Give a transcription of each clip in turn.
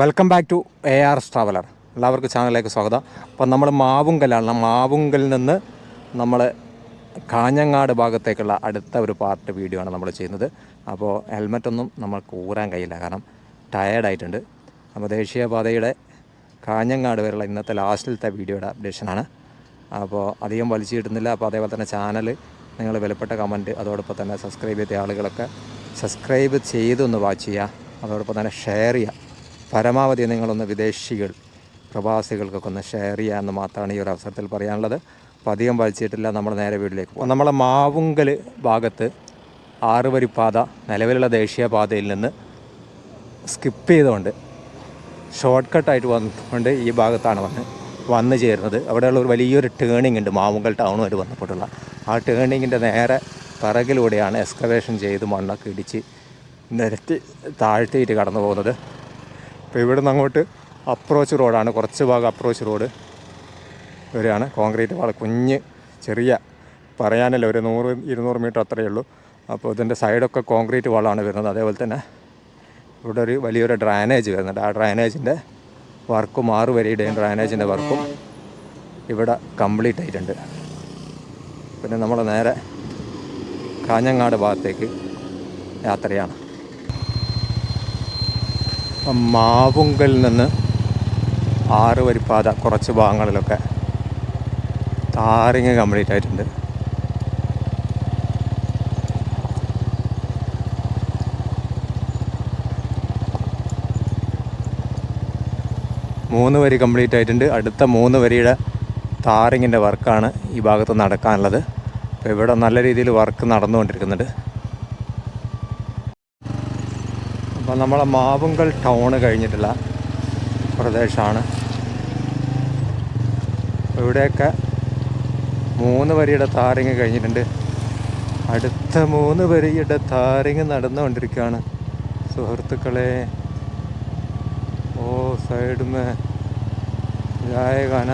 Welcome back to A R traveller എല്ലാവർക്കും ചാനലിലേക്ക് സ്വാഗതം. അപ്പം നമ്മൾ മാവുങ്കലാണ്. മാവുങ്കലിൽ നിന്ന് നമ്മൾ കാഞ്ഞങ്ങാട് ഭാഗത്തേക്കുള്ള അടുത്ത ഒരു പാർട്ട് വീഡിയോ ആണ് നമ്മൾ ചെയ്യുന്നത്. അപ്പോൾ ഹെൽമെറ്റൊന്നും നമ്മൾക്ക് ഊരാൻ കഴിയില്ല. കാരണം ടയേർഡായിട്ടുണ്ട് അപ്പോൾ ദേശീയപാതയുടെ കാഞ്ഞങ്ങാട് വരെയുള്ള ഇന്നത്തെ ലാസ്റ്റിലത്തെ വീഡിയോയുടെ അപ്ഡേഷനാണ് അപ്പോൾ അധികം വലിച്ചു കിട്ടുന്നില്ല. അപ്പോൾ അതേപോലെ തന്നെ ചാനൽ നിങ്ങൾ വിലപ്പെട്ട കമന്റ് അതോടൊപ്പം തന്നെ സബ്സ്ക്രൈബ് ചെയ്ത ആളുകളൊക്കെ സബ്സ്ക്രൈബ് ചെയ്തൊന്ന് വാച്ച് ചെയ്യുക. അതോടൊപ്പം തന്നെ ഷെയർ ചെയ്യുക. പരമാവധി നിങ്ങളൊന്ന് വിദേശികൾ പ്രവാസികൾക്കൊക്കെ ഒന്ന് ഷെയർ ചെയ്യുക എന്ന് മാത്രമാണ് ഈ ഒരു അവസരത്തിൽ പറയാനുള്ളത്. അപ്പോൾ അധികം വലിച്ചിട്ടില്ല നമ്മൾ നേരെ വീട്ടിലേക്ക് പോകും. നമ്മളെ മാവുങ്കൽ ഭാഗത്ത് ആറുവരിപ്പാത പാത നിലവിലുള്ള ദേശീയപാതയിൽ നിന്ന് സ്കിപ്പ് ചെയ്തുകൊണ്ട് ഷോർട്ട് കട്ടായിട്ട് വന്നുകൊണ്ട് ഈ ഭാഗത്താണ് വന്ന് വന്നു ചേരുന്നത്. അവിടെയുള്ള ഒരു വലിയൊരു ടേണിംഗ് ഉണ്ട് മാവുങ്കൽ ടൗണുമായിട്ട് ബന്ധപ്പെട്ടുള്ള ആ ടേണിങ്ങിന്റെ നേരെ പിറകിലൂടെയാണ് എക്സ്കവേഷൻ ചെയ്ത് മണ്ണൊക്കെ ഇടിച്ച് നിരത്തി താഴ്ത്തിയിട്ട് കടന്നു പോകുന്നത് അപ്പോൾ ഇവിടുന്ന് അങ്ങോട്ട് അപ്രോച്ച് റോഡാണ് കുറച്ച് ഭാഗം അപ്രോച്ച് റോഡ് വരികയാണ് കോൺക്രീറ്റ് വാൾ കുഞ്ഞ് ചെറിയ പറയാനല്ല ഒരു നൂറ് ഇരുന്നൂറ് മീറ്റർ അത്രയേ ഉള്ളൂ. അപ്പോൾ ഇതിന്റെ സൈഡൊക്കെ കോൺക്രീറ്റ് വാളാണ് വരുന്നത്. അതേപോലെ തന്നെ ഇവിടെ ഒരു വലിയൊരു ഡ്രാനേജ് വരുന്നുണ്ട്. ആ ഡ്രാനേജിന്റെ വർക്കും ആറ് വരെയുടെയും ഡ്രാനേജിന്റെ വർക്കും ഇവിടെ കംപ്ലീറ്റ് ആയിട്ടുണ്ട്. പിന്നെ നമ്മൾ നേരെ കാഞ്ഞങ്ങാട് ഭാഗത്തേക്ക് യാത്രയാണ്. മാവുങ്കലിൽ നിന്ന് ആറ് വരിപ്പാത കുറച്ച് ഭാഗങ്ങളിലൊക്കെ താറിങ് കംപ്ലീറ്റ് ആയിട്ടുണ്ട്. മൂന്ന് വരി കംപ്ലീറ്റ് ആയിട്ടുണ്ട്. അടുത്ത മൂന്ന് വരിയുടെ താറിങ്ങിന്റെ വർക്കാണ് ഈ ഭാഗത്ത് നടക്കാനുള്ളത്. അപ്പോൾ ഇവിടെ നല്ല രീതിയിൽ വർക്ക് നടന്നുകൊണ്ടിരിക്കുന്നുണ്ട്. അപ്പോൾ നമ്മളെ മാവുങ്കൽ ടൗൺ കഴിഞ്ഞിട്ടുള്ള പ്രദേശമാണ് ഇവിടെയൊക്കെ മൂന്ന് വരിയുടെ താരങ്ങ് കഴിഞ്ഞിട്ടുണ്ട്. അടുത്ത മൂന്ന് വരിയുടെ താരങ്ങ് നടന്നുകൊണ്ടിരിക്കുകയാണ്. സുഹൃത്തുക്കളെ ഓ സൈഡ് മേ ഗായകാന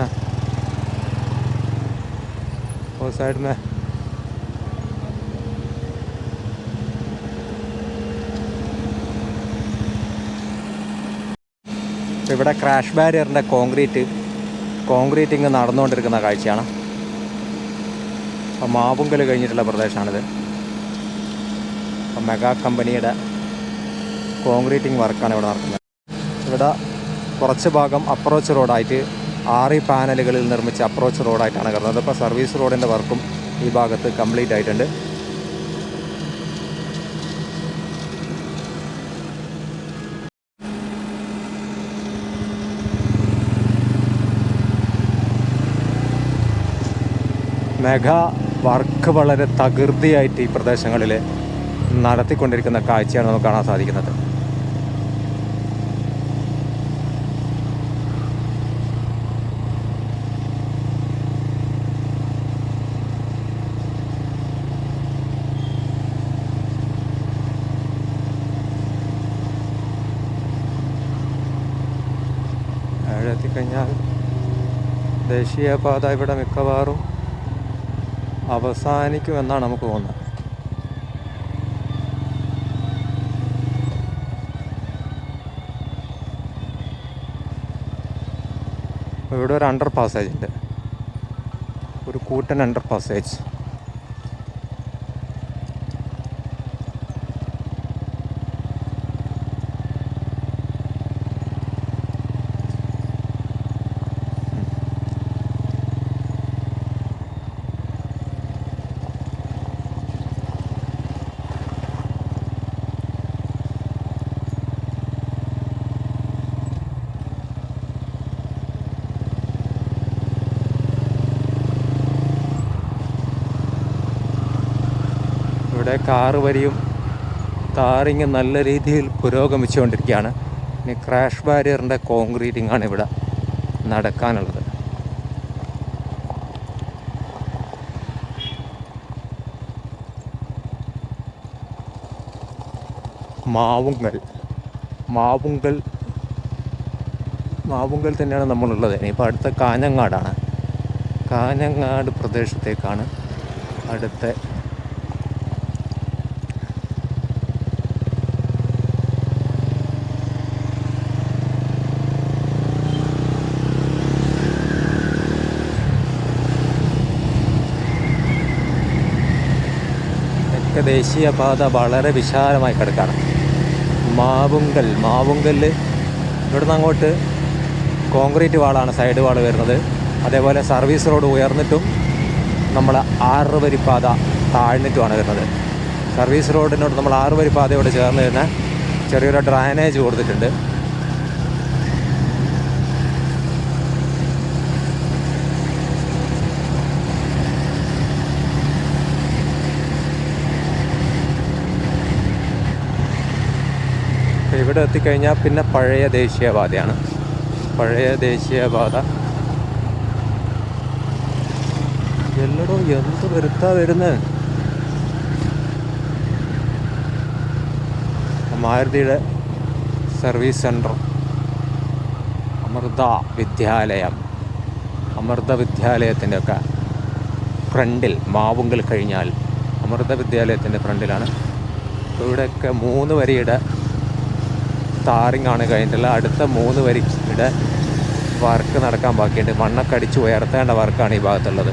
ഓ സൈഡ് മേ ഇവിടെ ക്രാഷ് ബാരിയറിന്റെ കോൺക്രീറ്റ് കോൺക്രീറ്റിങ് നടന്നുകൊണ്ടിരിക്കുന്ന കാഴ്ചയാണ്. അപ്പോൾ മാവുങ്കൽ കഴിഞ്ഞിട്ടുള്ള പ്രദേശമാണിത്. അപ്പം മെഗാ കമ്പനിയുടെ കോൺക്രീറ്റിംഗ് വർക്കാണ് ഇവിടെ നടക്കുന്നത്. ഇവിടെ കുറച്ച് ഭാഗം അപ്രോച്ച് റോഡായിട്ട് ആറ് പാനലുകളിൽ നിർമ്മിച്ച അപ്രോച്ച് റോഡായിട്ടാണ് കിടന്നത്. അപ്പോൾ സർവീസ് റോഡിന്റെ വർക്കും ഈ ഭാഗത്ത് കംപ്ലീറ്റ് ആയിട്ടുണ്ട്. മെഗാ വർക്ക് വളരെ തകൃതിയായിട്ട് ഈ പ്രദേശങ്ങളിൽ നടത്തിക്കൊണ്ടിരിക്കുന്ന കാഴ്ചയാണ് നമുക്ക് കാണാൻ സാധിക്കുന്നത്. എത്തിക്കഴിഞ്ഞാൽ ദേശീയപാത ഇവിടെ മിക്കവാറും അവസാനിക്കുമെന്നാണ് നമുക്ക് തോന്നുന്നത്. ഇവിടെ ഒരു അണ്ടർ പാസേജ് ഉണ്ട്. ഒരു കൂട്ടൻ അണ്ടർ പാസേജ് ഇവിടെ കാറ് വരിയും താറിങ് നല്ല രീതിയിൽ പുരോഗമിച്ചുകൊണ്ടിരിക്കുകയാണ്. ഇനി ക്രാഷ് ബാരിയറിന്റെ കോൺക്രീറ്റിംഗ് ആണ് ഇവിടെ നടക്കാനുള്ളത്. മാവുങ്കൽ. മാവുങ്കൽ. മാവുങ്കൽ തന്നെയാണ് നമ്മളുള്ളത്. ഇനിയിപ്പോൾ അടുത്ത കാഞ്ഞങ്ങാടാണ്. കാഞ്ഞങ്ങാട് പ്രദേശത്തേക്കാണ് അടുത്ത ഇവിടെയൊക്കെ ദേശീയപാത വളരെ വിശാലമായി കിടക്കുകയാണ് മാവുങ്കൽ മാവുങ്കൽ ഇവിടുന്ന് അങ്ങോട്ട് കോൺക്രീറ്റ് വാളാണ് സൈഡ് വാൾ വരുന്നത്. അതേപോലെ സർവീസ് റോഡ് ഉയർന്നിട്ടും നമ്മൾ ആറ് വരിപ്പാത താഴ്ന്നിട്ടുമാണ് വരുന്നത്. സർവീസ് റോഡിനോട് നമ്മൾ ആറ് വരിപ്പാതയോട് ചേർന്ന് വരുന്ന ചെറിയൊരു ഡ്രൈനേജ് കൊടുത്തിട്ടുണ്ട്. ഇവിടെ എത്തിക്കഴിഞ്ഞാൽ പിന്നെ പഴയ ദേശീയപാതയാണ്. പഴയ ദേശീയപാത. എല്ലടോ എന്ത് വരുത്താ വരുന്നത് മാരുതിയുടെ സർവീസ് സെന്റർ അമൃത വിദ്യാലയം. അമൃത വിദ്യാലയത്തിന്റെ ഒക്കെ ഫ്രണ്ടിൽ മാവുങ്കൽ കഴിഞ്ഞാൽ അമൃത വിദ്യാലയത്തിന്റെ ഫ്രണ്ടിലാണ്. ഇവിടെയൊക്കെ മൂന്ന് വരിയുടെ ടാറിംഗ് ആണ് കഴിഞ്ഞിട്ടുള്ള അടുത്ത മൂന്ന് വരിയുടെ വർക്ക് നടക്കാൻ ബാക്കിയുണ്ട്. മണ്ണൊക്കെ അടിച്ച് ഉയർത്തേണ്ട വർക്കാണ് ഈ ഭാഗത്തുള്ളത്.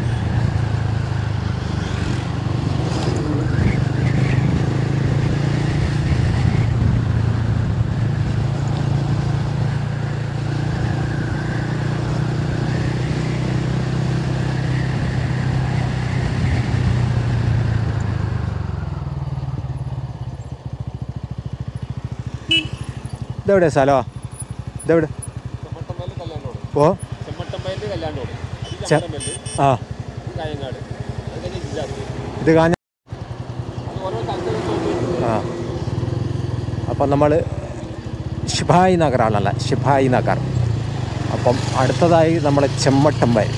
ഇതെവിടെ സ്ഥലമാ ഇതെവിടെ? ഓ. ആ. ഇത് കാഞ്ഞ ആ. അപ്പം നമ്മൾ ഷിഭായി നഗറാണല്ല? ഷിഭായി നഗർ. അപ്പം അടുത്തതായി നമ്മൾ ചെമ്മട്ടം വയൽ.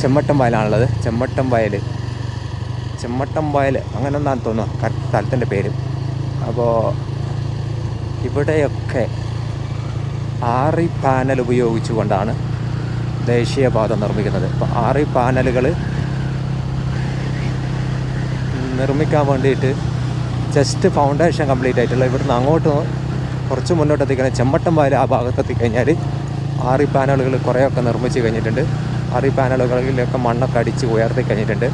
ചെമ്മട്ടം വയലാണുള്ളത്. ചെമ്മട്ടം വയൽ ചെമ്മട്ടം വയൽ അങ്ങനെ ഒന്നാണ് തോന്നുന്നു? കറക്റ്റ് സ്ഥലത്തിന്റെ പേര്. അപ്പോൾ ഇവിടെയൊക്കെ ആറി പാനൽ ഉപയോഗിച്ചുകൊണ്ടാണ് ദേശീയപാത നിർമ്മിക്കുന്നത്. അപ്പോൾ ആറി പാനലുകൾ നിർമ്മിക്കാൻ വേണ്ടിയിട്ട് ജസ്റ്റ് ഫൗണ്ടേഷൻ കംപ്ലീറ്റ് ആയിട്ടുള്ള ഇവിടുന്ന് അങ്ങോട്ട് കുറച്ച് മുന്നോട്ട് എത്തിക്കണം ചെമ്മട്ടം വയൽ ആ ഭാഗത്ത് എത്തിക്കഴിഞ്ഞാൽ ആറി പാനലുകൾ കുറേയൊക്കെ നിർമ്മിച്ച് കഴിഞ്ഞിട്ടുണ്ട്. ആറി പാനലുകളിലൊക്കെ മണ്ണൊക്കെ അടിച്ച് ഉയർത്തി കഴിഞ്ഞിട്ടുണ്ട്.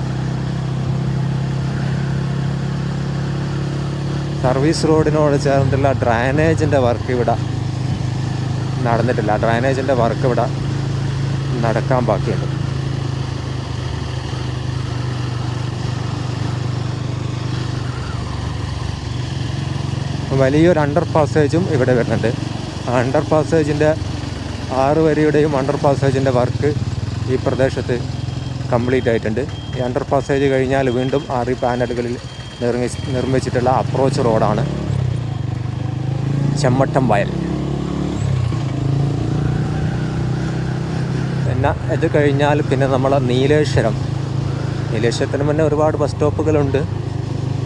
സർവീസ് റോഡിനോട് ചേർന്നിട്ടുള്ള ഡ്രൈനേജിന്റെ വർക്ക് ഇവിടെ നടന്നിട്ടില്ല. ഡ്രൈനേജിന്റെ വർക്ക് ഇവിടെ നടക്കാൻ ബാക്കിയുണ്ട്. വലിയൊരു അണ്ടർ പാസേജും ഇവിടെ വരുന്നുണ്ട്. അണ്ടർ പാസേജിന്റെ ആറ് വരിയുടെയും അണ്ടർ പാസേജിന്റെ വർക്ക് ഈ പ്രദേശത്ത് കംപ്ലീറ്റ് ആയിട്ടുണ്ട്. ഈ അണ്ടർ പാസേജ് കഴിഞ്ഞാൽ വീണ്ടും ആറി പാനലുകളിൽ നിർമ്മി നിർമ്മിച്ചിട്ടുള്ള അപ്രോച്ച് റോഡാണ് ചെമ്മട്ടം വയൽ. പിന്നെ ഇത് കഴിഞ്ഞാൽ പിന്നെ നമ്മൾ നീലേശ്വരം. നീലേശ്വരത്തിന് മുന്നേ ഒരുപാട് ബസ് സ്റ്റോപ്പുകളുണ്ട്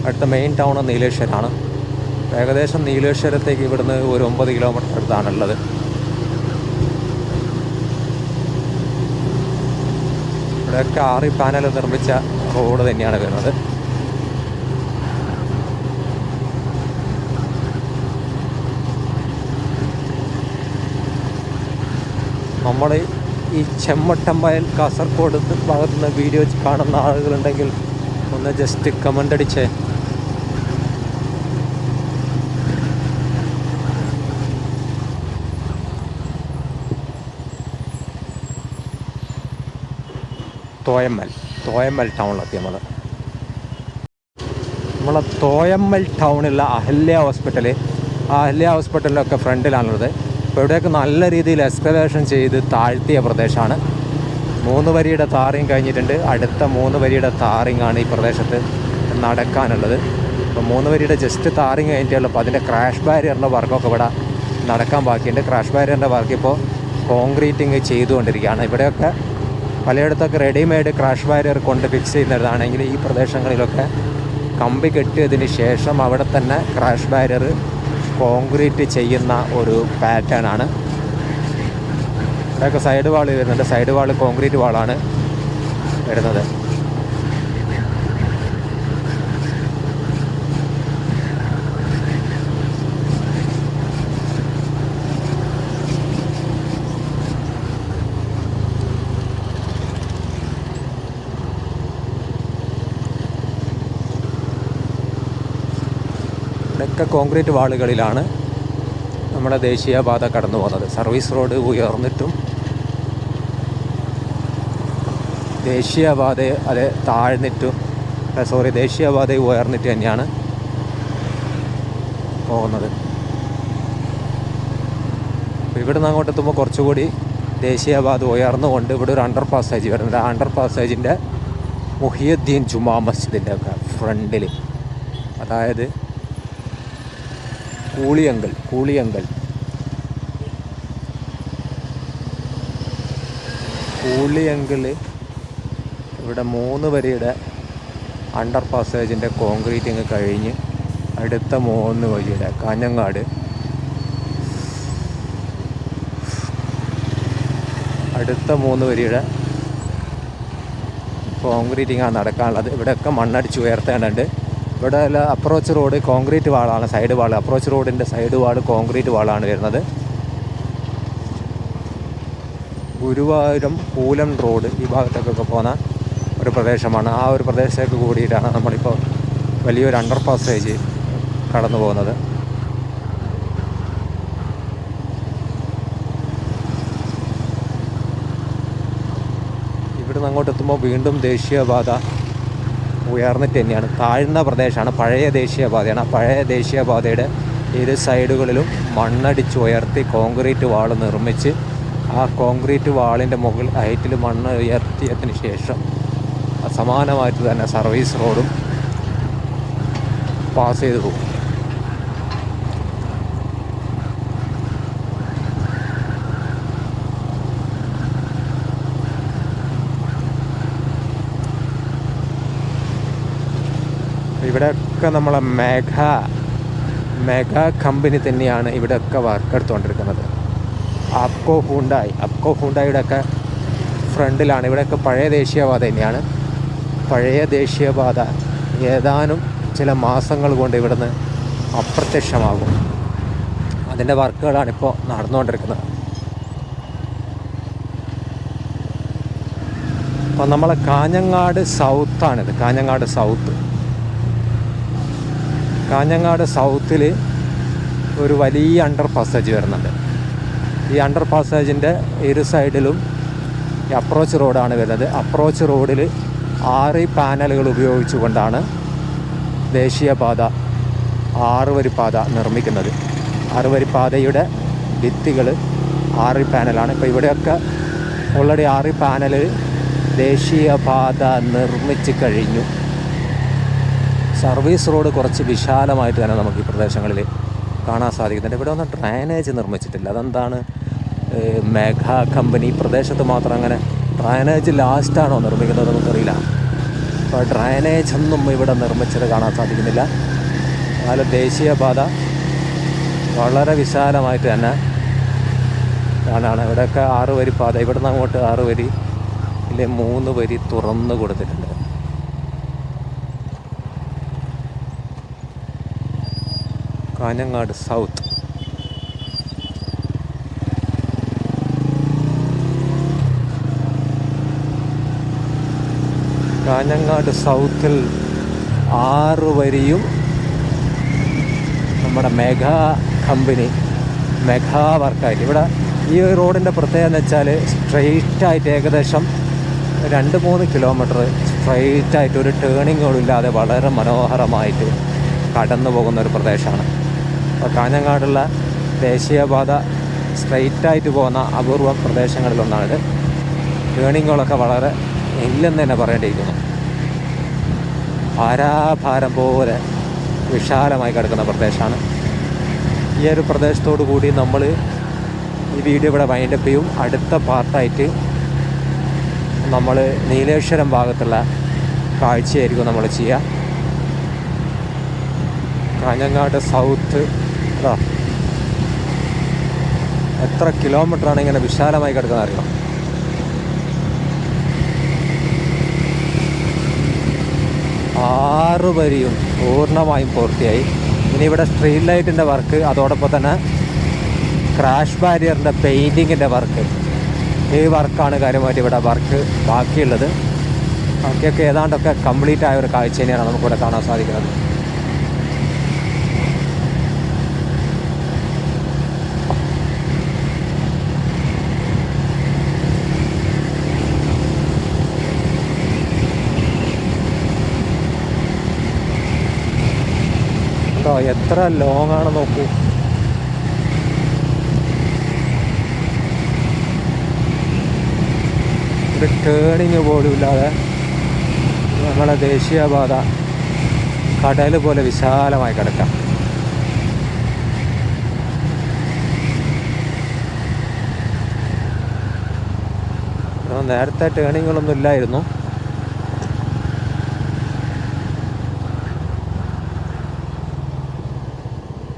അടുത്ത മെയിൻ ടൗൺ നീലേശ്വരമാണ്. ഏകദേശം നീലേശ്വരത്തേക്ക് ഇവിടുന്ന് ഒരു ഒമ്പത് കിലോമീറ്റർ അടുത്താണുള്ളത്. ഇവിടെയൊക്കെ ആറി പാനൽ നിർമ്മിച്ച റോഡ് തന്നെയാണ് വരുന്നത്. നമ്മൾ ഈ ചെമ്മട്ടമ്പയൽ കാസർഗോഡ് ഭാഗത്തുനിന്ന് വീഡിയോ കാണുന്ന ആളുകളുണ്ടെങ്കിൽ ഒന്ന് ജസ്റ്റ് കമന്റ് അടിച്ചേ. തോയമ്മൽ തോയമ്മൽ ടൗണിലെത്തി നമ്മൾ നമ്മളെ തോയമ്മൽ ടൗണിലുള്ള അഹല്യ ഹോസ്പിറ്റൽ ആ അഹല്യ ഹോസ്പിറ്റലിലൊക്കെ ഫ്രണ്ടിലാണുള്ളത് അപ്പോൾ ഇവിടെയൊക്കെ നല്ല രീതിയിൽ എക്സ്കലേഷൻ ചെയ്ത് താഴ്ത്തിയ പ്രദേശമാണ്. മൂന്ന് വരിയുടെ താറിങ് കഴിഞ്ഞിട്ടുണ്ട്. അടുത്ത മൂന്ന് വരിയുടെ താറിങ് ആണ് ഈ പ്രദേശത്ത് നടക്കാനുള്ളത്. അപ്പോൾ മൂന്ന് വരിയുടെ ജസ്റ്റ് താറിങ് കഴിഞ്ഞിട്ടുള്ളൂ അപ്പോൾ അതിന്റെ ക്രാഷ് ബാരിയറിന്റെ വർക്കൊക്കെ ഇവിടെ നടക്കാൻ ബാക്കിയുണ്ട്. ക്രാഷ് ബാരിയറിന്റെ വർക്ക് ഇപ്പോൾ കോൺക്രീറ്റിങ് ചെയ്തുകൊണ്ടിരിക്കുകയാണ്. ഇവിടെയൊക്കെ പലയിടത്തൊക്കെ റെഡിമെയ്ഡ് ക്രാഷ് ബാരിയർ കൊണ്ട് ഫിക്സ് ചെയ്യുന്നതാണെങ്കിൽ ഈ പ്രദേശങ്ങളിലൊക്കെ കമ്പി കെട്ടിയതിന് ശേഷം അവിടെ തന്നെ ക്രാഷ് ബാരിയർ കോൺക്രീറ്റ് ചെയ്യുന്ന ഒരു പാറ്റേൺ ആണ് ഇവിടെയൊക്കെ സൈഡ് വാൾ വരുന്നുണ്ട്. സൈഡ് വാൾ കോൺക്രീറ്റ് വാളാണ് വരുന്നത്. ഇതൊക്കെ കോൺക്രീറ്റ് വാളുകളിലാണ് നമ്മുടെ ദേശീയപാത കടന്നു പോകുന്നത്. സർവീസ് റോഡ് ഉയർന്നിട്ടും ദേശീയപാത അത് താഴ്ന്നിട്ടും സോറി ദേശീയപാത ഉയർന്നിട്ട് തന്നെയാണ് പോകുന്നത്. അപ്പോൾ ഇവിടെ നിന്ന് അങ്ങോട്ട് എത്തുമ്പോൾ കുറച്ചുകൂടി ദേശീയപാത ഉയർന്നുകൊണ്ട് ഇവിടെ ഒരു അണ്ടർ പാസേജ് വരുന്നുണ്ട്. ആ അണ്ടർ പാസേജിന്റെ മുഹിയുദ്ദീൻ ജുമാ മസ്ജിദിന്റെ ഒക്കെ ഫ്രണ്ടിൽ അതായത് കൂളിയങ്കൽ കൂളിയങ്കൽ. കൂളിയങ്കൽ ഇവിടെ മൂന്ന് വരിയുടെ അണ്ടർ പാസേജിന്റെ കോൺക്രീറ്റിങ് കഴിഞ്ഞ് അടുത്ത മൂന്ന് വഴിയുടെ കാഞ്ഞങ്ങാട് അടുത്ത മൂന്ന് വരിയുടെ കോൺക്രീറ്റിങ്ങാണ് നടക്കാനുള്ളത്. ഇവിടെയൊക്കെ മണ്ണടിച്ച് ഉയർത്തേണ്ടതുണ്ട്. ഇവിടെ അപ്രോച്ച് റോഡ് കോൺക്രീറ്റ് വാളാണ് സൈഡ് വാൾ അപ്രോച്ച് റോഡിന്റെ സൈഡ് വാൾ കോൺക്രീറ്റ് വാളാണ് വരുന്നത്. ഗുരുവായൂരം പൂലം റോഡ് ഈ ഭാഗത്തേക്കൊക്കെ പോകുന്ന ഒരു പ്രദേശമാണ്. ആ ഒരു പ്രദേശത്തേക്ക് കൂടിയിട്ടാണ് നമ്മളിപ്പോൾ വലിയൊരു അണ്ടർ പാസേജ് കടന്നു പോകുന്നത്. ഇവിടുന്ന് അങ്ങോട്ട് എത്തുമ്പോൾ വീണ്ടും ദേശീയപാത ഉയർന്നിട്ട് തന്നെയാണ്. താഴ്ന്ന പ്രദേശമാണ് പഴയ ദേശീയപാതയാണ്. ആ പഴയ ദേശീയപാതയുടെ ഇരു സൈഡുകളിലും മണ്ണടിച്ച് ഉയർത്തി കോൺക്രീറ്റ് വാൾ നിർമ്മിച്ച് ആ കോൺക്രീറ്റ് വാളിന്റെ മുകൾ ഹൈറ്റിൽ മണ്ണ് ഉയർത്തിയതിന് ശേഷം സമാനമായിട്ട് തന്നെ സർവീസ് റോഡും പാസ് ചെയ്ത് പോകും. ഇവിടെയൊക്കെ നമ്മളെ മേഘ മേഘ കമ്പനി തന്നെയാണ് ഇവിടെയൊക്കെ വർക്ക് എടുത്തുകൊണ്ടിരിക്കുന്നത്. അപ്കോ ഹുണ്ടായി അപ്കോ ഹുണ്ടായിയുടെ ഒക്കെ ഫ്രണ്ടിലാണ് ഇവിടെയൊക്കെ പഴയ ദേശീയപാത തന്നെയാണ്. പഴയ ദേശീയപാത ഏതാനും ചില മാസങ്ങൾ കൊണ്ട് ഇവിടുന്ന് അപ്രത്യക്ഷമാകും. അതിന്റെ വർക്കുകളാണ് ഇപ്പോൾ നടന്നുകൊണ്ടിരിക്കുന്നത്. അപ്പം നമ്മളെ കാഞ്ഞങ്ങാട് സൗത്താണിത് കാഞ്ഞങ്ങാട് സൗത്ത് കാഞ്ഞങ്ങാട് സൗത്തിൽ ഒരു വലിയ അണ്ടർ പാസേജ് വരുന്നുണ്ട്. ഈ അണ്ടർ പാസേജിന്റെ ഇരു സൈഡിലും ഈ അപ്രോച്ച് റോഡാണ് വരുന്നത്. അപ്രോച്ച് റോഡിൽ ആറ് പാനലുകൾ ഉപയോഗിച്ചുകൊണ്ടാണ് ദേശീയപാത ആറ് വരിപ്പാത നിർമ്മിക്കുന്നത്. ആറ് വരിപ്പാതയുടെ ഭിത്തികൾ ആറ് പാനലാണ്. ഇപ്പോൾ ഇവിടെയൊക്കെ ഓൾറെഡി ആറ് പാനൽ ദേശീയപാത നിർമ്മിച്ച് കഴിഞ്ഞു. സർവീസ് റോഡ് കുറച്ച് വിശാലമായിട്ട് തന്നെ നമുക്ക് ഈ പ്രദേശങ്ങളിൽ കാണാൻ സാധിക്കുന്നുണ്ട്. ഇവിടെ ഒന്നും ഡ്രൈനേജ് നിർമ്മിച്ചിട്ടില്ല. അതെന്താണ്? മേഘ കമ്പനി. പ്രദേശത്ത് മാത്രം അങ്ങനെ ഡ്രൈനേജ് ലാസ്റ്റാണോ നിർമ്മിക്കുന്നത് നമുക്കറിയില്ല. അപ്പോൾ ഡ്രൈനേജ് ഒന്നും ഇവിടെ നിർമ്മിച്ചത് കാണാൻ സാധിക്കുന്നില്ല. നല്ല ദേശീയപാത വളരെ വിശാലമായിട്ട് തന്നെ കാണാണ് ഇവിടെയൊക്കെ ആറ് വരി പാത. ഇവിടെ നിന്ന് അങ്ങോട്ട് ആറ് വരി ഇല്ലെ മൂന്ന് വരി തുറന്നു കൊടുത്തിട്ടുണ്ട്. കാഞ്ഞങ്ങാട് സൗത്ത്. കാഞ്ഞങ്ങാട് സൗത്തിൽ ആറ് വരിയും നമ്മുടെ മെഗാ കമ്പനി മെഗാ വർക്കായിട്ട്. ഇവിടെ ഈ റോഡിന്റെ പ്രത്യേകത എന്ന് വെച്ചാൽ സ്ട്രെയിറ്റായിട്ട് ഏകദേശം രണ്ട് മൂന്ന് കിലോമീറ്റർ സ്ട്രെയിറ്റായിട്ട് ഒരു ടേണിങ്ങുകളില്ലാതെ വളരെ മനോഹരമായിട്ട് കടന്നു പോകുന്ന ഒരു പ്രദേശമാണ്. കാഞ്ഞങ്ങാടുള്ള ദേശീയപാത സ്ട്രെയിറ്റായിട്ട് പോകുന്ന അപൂർവ പ്രദേശങ്ങളിലൊന്നാണിത്. ടേണിങ്ങുകളൊക്കെ വളരെ ഇല്ലെന്ന് തന്നെ പറയേണ്ടിയിരിക്കുന്നു. ഭാരാഭാരം പോലെ വിശാലമായി കിടക്കുന്ന പ്രദേശമാണ്. ഈ ഒരു പ്രദേശത്തോടു കൂടി നമ്മൾ ഈ വീഡിയോ ഇവിടെ വൈൻഡപ്പ് ചെയ്യും. അടുത്ത പാർട്ടായിട്ട് നമ്മൾ നീലേശ്വരം ഭാഗത്തുള്ള കാഴ്ചയായിരിക്കും നമ്മൾ ചെയ്യുക. കാഞ്ഞങ്ങാട് സൗത്ത് അതാ എത്ര കിലോമീറ്ററാണ് ഇങ്ങനെ വിശാലമായി കിടക്കുന്നത് അറിയാം? ആറ് വരിയും പൂർണമായും പൂർത്തിയായി. ഇനി ഇവിടെ സ്ട്രീറ്റ് ലൈറ്റിന്റെ വർക്ക് അതോടൊപ്പം തന്നെ ക്രാഷ് ബാരിയറിന്റെ പെയിന്റിങ്ങിന്റെ വർക്ക് ഈ വർക്കാണ് കാര്യമായിട്ട് ഇവിടെ വർക്ക് ബാക്കിയുള്ളത്. ബാക്കിയൊക്കെ ഏതാണ്ടൊക്കെ കംപ്ലീറ്റ് ആയ ഒരു കാഴ്ച തന്നെയാണ് നമുക്കിവിടെ കാണാൻ സാധിക്കുന്നത്. എത്ര ലോങ് ആണ് നോക്കൂ. ഒരു ടേണിങ് പോലും ഇല്ലാതെ നമ്മളെ ദേശീയപാത കടൽ പോലെ വിശാലമായി കിടക്കാം. നേരത്തെ ടേണിങ്ങുകളൊന്നും ഇല്ലായിരുന്നു.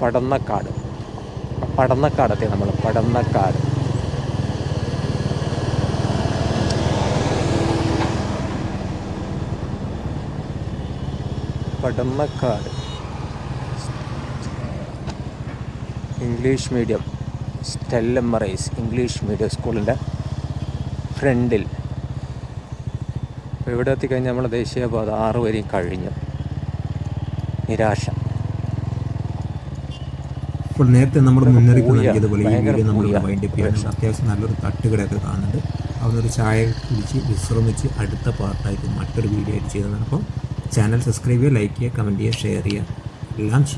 പടന്നക്കാട്. പടന്നക്കാടെത്തി നമ്മൾ Padannakkad. Padannakkad. English medium. Stella Maris English medium സ്കൂളിന്റെ ഫ്രണ്ടിൽ. ഇവിടെ എത്തിക്കഴിഞ്ഞാൽ നമ്മൾ ദേശീയപാത ആറ് വരി കഴിഞ്ഞു. നിരാശ. അപ്പോൾ നേരത്തെ നമ്മൾ മുന്നറിയിപ്പ്. നൽകിയതുപോലെ ഈ വീഡിയോ നമ്മൾ വൈൻഡ് വൈൻഡപ്പ് ചെയ്യാനുണ്ട് അത്യാവശ്യം നല്ലൊരു തട്ടുകടയൊക്കെ കാണുന്നുണ്ട്. അവിടെ ഒരു ചായ കുടിച്ച് വിശ്രമിച്ച് അടുത്ത പാർട്ടായിട്ട് മറ്റൊരു വീഡിയോ ആയിട്ട് ചെയ്തതാണ്. അപ്പോൾ ചാനൽ സബ്സ്ക്രൈബ് ചെയ്യുക ലൈക്ക് ചെയ്യുക കമന്റ് ചെയ്യുക ഷെയർ ചെയ്യുക. എല്ലാം ചെയ്യും